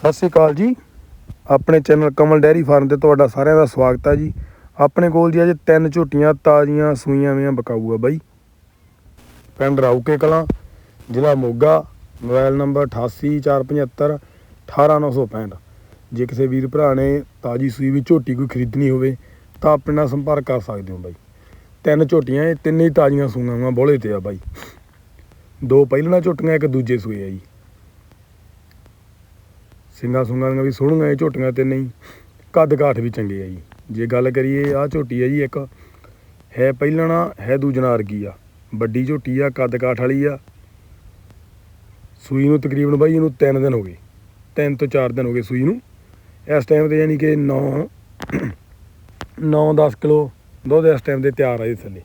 ਸਤਿ ਸ਼੍ਰੀ ਅਕਾਲ ਜੀ। ਆਪਣੇ ਚੈਨਲ ਕਮਲ ਡੈਰੀ ਫਾਰਮ ਤੇ ਤੁਹਾਡਾ ਸਾਰਿਆਂ ਦਾ ਸਵਾਗਤ ਹੈ ਜੀ। ਆਪਣੇ ਕੋਲ ਜੀ ਅੱਜ ਤਿੰਨ ਝੋਟੀਆਂ ਤਾਜ਼ੀਆਂ, ਸੂਈਆਂ ਵੀਆਂ ਬਕਾਊ ਆ ਬਾਈ। ਪਿੰਡ ਰਾਊਕੇ ਕਲਾਂ, ਜ਼ਿਲ੍ਹਾ ਮੋਗਾ, ਮੋਬਾਈਲ ਨੰਬਰ 8845 18965 ਜੇ ਕਿਸੇ ਵੀਰ ਭਰਾ ਨੇ ਤਾਜ਼ੀ ਸੂਈ ਵੀ ਝੋਟੀ ਕੋਈ ਖਰੀਦਣੀ ਹੋਵੇ, ਤਾਂ ਆਪਣੇ ਨਾਲ ਸੰਪਰਕ ਕਰ ਸਕਦੇ ਹੋ ਬਾਈ। ਤਿੰਨ ਝੋਟੀਆਂ, ਇਹ ਤਿੰਨੇ ਹੀ ਤਾਜ਼ੀਆਂ ਸੂਈਆਂ ਵਾਂ ਬੋਲੇ ਤੇ ਆ ਬਾਈ। ਦੋ ਪਹਿਲਣਾ ਝੋਟੀਆਂ, ਇੱਕ ਦੂਜੇ ਸੂਏ ਆ ਜੀ। ਸਿੰਘਾਂ ਸੁੰਗਾਂ ਦੀਆਂ ਵੀ ਸੋਹਣੀਆਂ ਇਹ ਝੋਟੀਆਂ ਤੇ ਨਹੀਂ। ਕੱਦ ਕਾਠ ਵੀ ਚੰਗੇ ਆ ਜੀ। ਜੇ ਗੱਲ ਕਰੀਏ, ਆਹ ਝੋਟੀ ਆ ਜੀ ਇੱਕ, ਹੈ ਪਹਿਲਣਾ ਹੈ ਦੂਜਣਾ ਅਰਗੀ ਆ। ਵੱਡੀ ਝੋਟੀ ਆ, ਕੱਦ ਕਾਠ ਵਾਲੀ ਆ। ਸੂਈ ਨੂੰ ਤਕਰੀਬਨ ਬਾਈ, ਇਹਨੂੰ 3 ਦਿਨ ਹੋ ਗਏ। 3 ਤੋਂ 4 ਦਿਨ ਹੋ ਗਏ ਸੂਈ ਨੂੰ। ਇਸ ਟਾਈਮ ਤੇ ਯਾਨੀ ਕਿ 9 9-10 ਕਿਲੋ ਦੁੱਧ ਇਸ ਟਾਈਮ ਤੇ ਤਿਆਰ ਆ ਇਹਦੇ ਥੱਲੇ।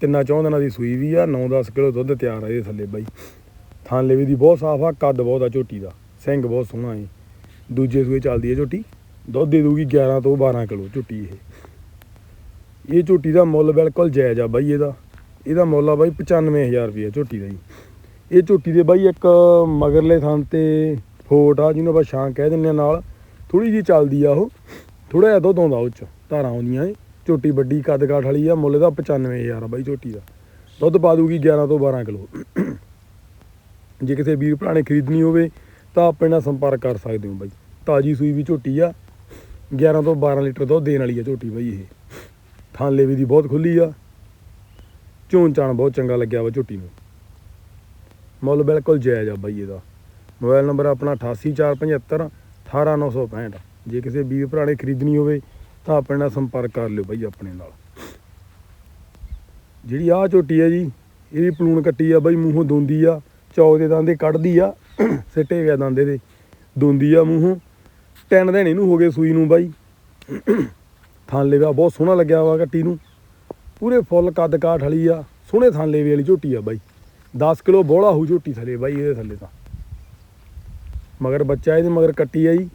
ਤਿੰਨਾਂ ਚੌਂ ਦਿਨਾਂ ਦੀ ਸੂਈ ਵੀ ਆ 9-10 ਕਿਲੋ ਦੁੱਧ ਤਿਆਰ ਆ ਇਹਦੇ ਥੱਲੇ ਬਾਈ। ਥਾਂ ਲੇਵੇ ਦੀ ਬਹੁਤ ਸਾਫ਼ ਆ, ਕੱਦ ਬਹੁਤ ਆ ਝੋਟੀ ਦਾ। ਸਿੰਘ ਬਹੁਤ ਸੋਹਣਾ ਹੈ ਦੂਜੇ ਸੂਏ ਚੱਲਦੀ ਹੈ ਝੋਟੀ। ਦੁੱਧ ਦੇ ਦੂਗੀ 11 ਤੋਂ 12 ਕਿਲੋ ਝੋਟੀ ਇਹ। ਇਹ ਝੋਟੀ ਦਾ ਮੁੱਲ ਬਿਲਕੁਲ ਜਾਇਜ਼ ਆ ਬਾਈ ਇਹਦਾ। ਇਹਦਾ ਮੁੱਲ ਆ ਬਾਈ 95000 ਰੁਪਏ ਝੋਟੀ ਦਾ ਜੀ। ਇਹ ਝੋਟੀ ਦੇ ਬਾਈ ਇੱਕ ਮਗਰਲੇ ਥਾਂ ਤੇ ਫੋਟ ਆ, ਜਿਹਨੂੰ ਆਪਾਂ ਛਾਂ ਕਹਿ ਦਿੰਦੇ ਆ ਨਾਲ। ਥੋੜੀ ਜੀ ਚੱਲਦੀ ਆ ਉਹ। ਥੋੜਾ ਜਿਹਾ ਦੁੱਧ ਆਉਂਦਾ ਉਹ ਚ, ਧਾਰਾਂ ਆਉਂਦੀਆਂ ਏ ਝੋਟੀ ਵੱਡੀ ਕੱਦ ਕਾਠ ਵਾਲੀ ਆ, ਮੁੱਲ ਦਾ 95000 ਆ ਬਾਈ ਝੋਟੀ ਦਾ। ਦੁੱਧ ਪਾ ਦੂਗੀ 11 ਤੋਂ 12 ਕਿਲੋ। ਜੇ ਕਿਸੇ ਵੀਰ ਭਰਾ ਨੇ ਖਰੀਦਣੀ ਹੋਵੇ ਤਾਂ ਆਪਣੇ ਨਾਲ ਸੰਪਰਕ ਕਰ ਸਕਦੇ ਹੋ ਬਾਈ। ਤਾਜੀ ਸੂਈ ਵੀ ਝੋਟੀ ਆ। 11 ਤੋਂ 12 ਲੀਟਰ ਦੁੱਧ ਦੇਣ ਵਾਲੀ ਆ ਝੋਟੀ ਬਾਈ ਇਹ। ਥਾਂ ਲੇਵੇ ਦੀ ਬਹੁਤ ਖੁੱਲੀ ਆ। ਚੋਣ ਚਾਣ ਬਹੁਤ ਚੰਗਾ ਲੱਗਿਆ ਵਾ ਝੋਟੀ ਨੂੰ। ਮੁੱਲ ਬਿਲਕੁਲ ਜਾਇਜ਼ ਆ ਬਾਈ ਇਹਦਾ। ਮੋਬਾਈਲ ਨੰਬਰ ਆਪਣਾ 88475 18965 ਜੇ ਕਿਸੇ ਵੀਰ ਭਰਾ ਨੇ ਖਰੀਦਣੀ ਹੋਵੇ ਤਾਂ ਆਪਣੇ ਨਾਲ ਸੰਪਰਕ ਕਰ ਲਿਓ ਬਾਈ ਆਪਣੇ ਨਾਲ। ਜਿਹੜੀ ਆਹ ਝੋਟੀ ਆ ਜੀ ਇਹਦੀ ਪਲੂਣ ਕੱਟੀ ਆ ਬਾਈ, ਮੂੰਹੋਂ ਦੋਂਦੀ ਆ। ਚੌਕ ਦੇ ਦੰਦੇ ਕੱਢਦੀ ਆ, ਸਿੱਟੇ ਗਿਆ ਦੰਦੇ ਦੇ ਦੋਂਦੀ ਆ ਮੂੰਹੋਂ। ਤਿੰਨ ਦਿਨ ਇਹਨੂੰ ਹੋ ਗਏ ਸੂਈ ਨੂੰ ਬਾਈ। ਥਾਂ ਲੇਵਾ ਬਹੁਤ ਸੋਹਣਾ ਲੱਗਿਆ ਵਾ ਕੱਟੀ ਨੂੰ। ਪੂਰੇ ਫੁੱਲ ਕੱਦ ਕਾਠ ਵਾਲੀ ਆ, ਸੋਹਣੇ ਥਾਂ ਲੇਵੇ ਵਾਲੀ ਝੋਟੀ ਆ ਬਾਈ। 10 ਕਿਲੋ ਬੋਲਾ ਹੋ ਝੋਟੀ ਥੱਲੇ ਬਾਈ, ਇਹਦੇ ਥੱਲੇ ਤਾਂ। ਮਗਰ ਬੱਚਾ ਇਹਦੇ ਮਗਰ ਕੱਟੀ ਆ ਜੀ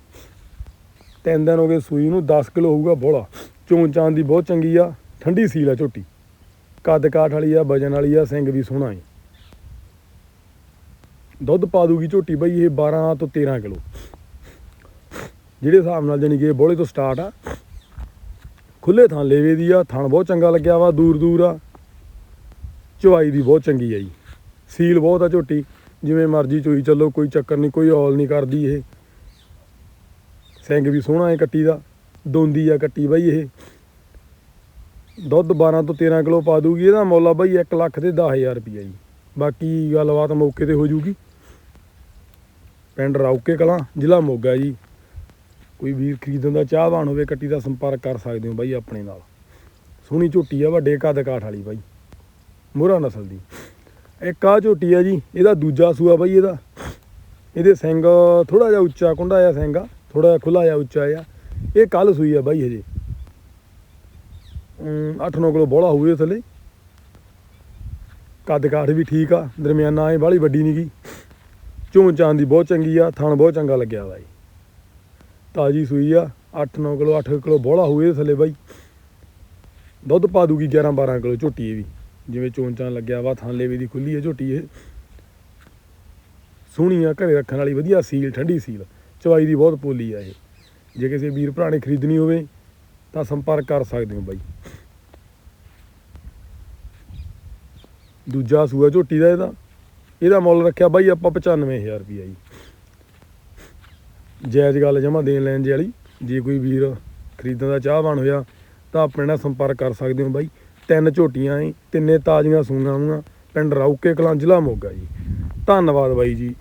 ਤਿੰਨ ਦਿਨ ਹੋ ਗਏ ਸੂਈ ਨੂੰ 10 ਕਿਲੋ ਹੋਊਗਾ ਬੋਲਾ ਚੋਂ ਚਾਂ ਦੀ ਬਹੁਤ ਚੰਗੀ ਆ, ਠੰਡੀ ਸੀਲ ਆ ਝੋਟੀ। ਕੱਦ ਕਾਠ ਵਾਲੀ ਆ, ਵਜਨ ਵਾਲੀ ਆ, ਸਿੰਘ ਵੀ ਸੋਹਣਾ ਹੈ ਦੁੱਧ ਪਾ ਦੂਗੀ ਝੋਟੀ ਬਈ, ਇਹ 12 ਤੋਂ 13 ਕਿਲੋ। ਜਿਹੜੇ ਹਿਸਾਬ ਨਾਲ ਜਾਨੀ ਕਿ ਇਹ ਬੋਲੇ ਤੋਂ ਸਟਾਰਟ ਆ ਖੁੱਲੇ ਥਾਂ ਲੇਵੇ ਦੀ ਆ ਥਣ ਬਹੁਤ ਚੰਗਾ ਲੱਗਿਆ ਵਾ, ਦੂਰ ਦੂਰ ਆ। ਚਵਾਈ ਦੀ ਬਹੁਤ ਚੰਗੀ ਆ ਜੀ। ਸੀਲ ਬਹੁਤ ਆ ਝੋਟੀ, ਜਿਵੇਂ ਮਰਜ਼ੀ ਚੋਈ ਚੱਲੋ, ਕੋਈ ਚੱਕਰ ਨਹੀਂ, ਕੋਈ ਔਲ ਨਹੀਂ ਕਰਦੀ ਇਹ। ਸਿੰਘ ਵੀ ਸੋਹਣਾ ਹੈ ਕੱਟੀ ਦਾ, ਦੋਂਦੀ ਆ ਕੱਟੀ ਬਾਈ ਇਹ। ਦੁੱਧ 12 ਤੋਂ 13 ਕਿਲੋ ਪਾ ਦੂਗੀ, ਇਹਦਾ ਮੌਲਾ ਬਾਈ ਬਈ 1 ਲੱਖ ਤੇ 10000 ਰੁਪਈਆ ਜੀ। ਬਾਕੀ ਗੱਲਬਾਤ ਮੌਕੇ ਤੇ ਹੋ ਜੂਗੀ। ਪਿੰਡ ਰੌਕੇ ਕਲਾਂ, ਜ਼ਿਲ੍ਹਾ ਮੋਗਾ ਜੀ। ਕੋਈ ਵੀਰ ਖਰੀਦਣ ਦਾ ਚਾਹਵਾਨ ਹੋਵੇ, ਕੱਟੀ ਦਾ ਸੰਪਰਕ ਕਰ ਸਕਦੇ ਹੋ ਬਾਈ ਆਪਣੇ ਨਾਲ। ਸੋਹਣੀ ਝੋਟੀ ਆ, ਵੱਡੇ ਕੱਦ ਕਾਠ ਵਾਲੀ ਬਾਈ। ਮੋਹਰਾ ਨਸਲ ਦੀ। ਇੱਕ ਆ ਝੋਟੀ ਆ ਜੀ, ਇਹਦਾ ਦੂਜਾ ਸੂਆ ਬਾਈ ਇਹਦਾ। ਇਹਦੇ ਸਿੰਘ ਥੋੜਾ ਜਿਹਾ ਉੱਚਾ, ਕੁੰਡਾ ਜਿਹਾ ਸਿੰਘ ਆ ਥੋੜਾ ਜਿਹਾ ਖੁੱਲਾ ਜਿਹਾ ਉੱਚਾ ਆ ਇਹ ਕੱਲ ਸੂਈ ਆ ਬਾਈ ਹਜੇ। 8-9 ਕਿਲੋ ਬੋਲਾ ਹੋਊ ਥੱਲੇ। ਕੱਦ ਕਾਠ ਵੀ ਠੀਕ ਆ, ਦਰਮਿਆਨਾ ਇਹ ਬਾਹਲੀ ਵੱਡੀ ਨਹੀਂ ਗਈ ਚੋਂ ਚਾਂ ਦੀ ਬਹੁਤ ਚੰਗੀ ਆ ਥਣ ਬਹੁਤ ਚੰਗਾ ਲੱਗਿਆ ਬਾਈ। ਤਾਜੀ ਸੂਈ ਆ 8-9 ਕਿਲੋ 8 ਕਿਲੋ ਬੋਲਾ ਹੋਊ ਇਹਦੇ ਥੱਲੇ ਬਾਈ। ਦੁੱਧ ਪਾ ਦੂਗੀ 11-12 ਕਿਲੋ ਝੋਟੀ ਇਹ ਵੀ, ਜਿਵੇਂ ਚੋਂ ਚਾਂ ਲੱਗਿਆ ਵਾ ਥਣ ਲੇਵੇ ਦੀ ਖੁੱਲੀ ਹੈ ਝੋਟੀ ਇਹ। ਸੋਹਣੀ ਆ, ਘਰੇ ਰੱਖਣ ਵਾਲੀ ਵਧੀਆ ਸੀਲ ਠੰਡੀ ਸੀਲ, ਚਵਾਈ ਦੀ ਬਹੁਤ ਪੋਲੀ ਆ ਇਹ। ਜੇ ਕਿਸੇ ਵੀਰ ਭਰਾ ਨੇ ਖਰੀਦਣੀ ਹੋਵੇ, ਤਾਂ ਸੰਪਰਕ ਕਰ ਸਕਦੇ ਹੋ ਬਾਈ। ਦੂਜਾ ਸੂਆ ਝੋਟੀ ਦਾ ਇਹਦਾ। ਇਹਦਾ ਮੁੱਲ ਰੱਖਿਆ ਬਾਈ ਆਪਾਂ 95000 ਰੁਪਈਆ ਜੀ। ਜਾਇਜ਼ ਗੱਲ ਜਮਾ ਦੇਣ ਲੈਣ ਜੇ ਵਾਲੀ, ਜੇ ਕੋਈ ਵੀਰ ਖਰੀਦਣ ਦਾ ਚਾਹਵਾਨ ਹੋਇਆ, ਤਾਂ ਆਪਣੇ ਨਾਲ ਸੰਪਰਕ ਕਰ ਸਕਦੇ ਹੋ ਬਾਈ। ਤਿੰਨ ਝੋਟੀਆਂ ਏ, ਤਿੰਨੇ ਤਾਜ਼ੀਆਂ ਸੂਈਆਂ ਹੋਈਆਂ ਪਿੰਡ ਰੌਕੇ ਕਲਾਂ, ਜ਼ਿਲ੍ਹਾ ਮੋਗਾ ਜੀ। ਧੰਨਵਾਦ ਬਾਈ ਜੀ।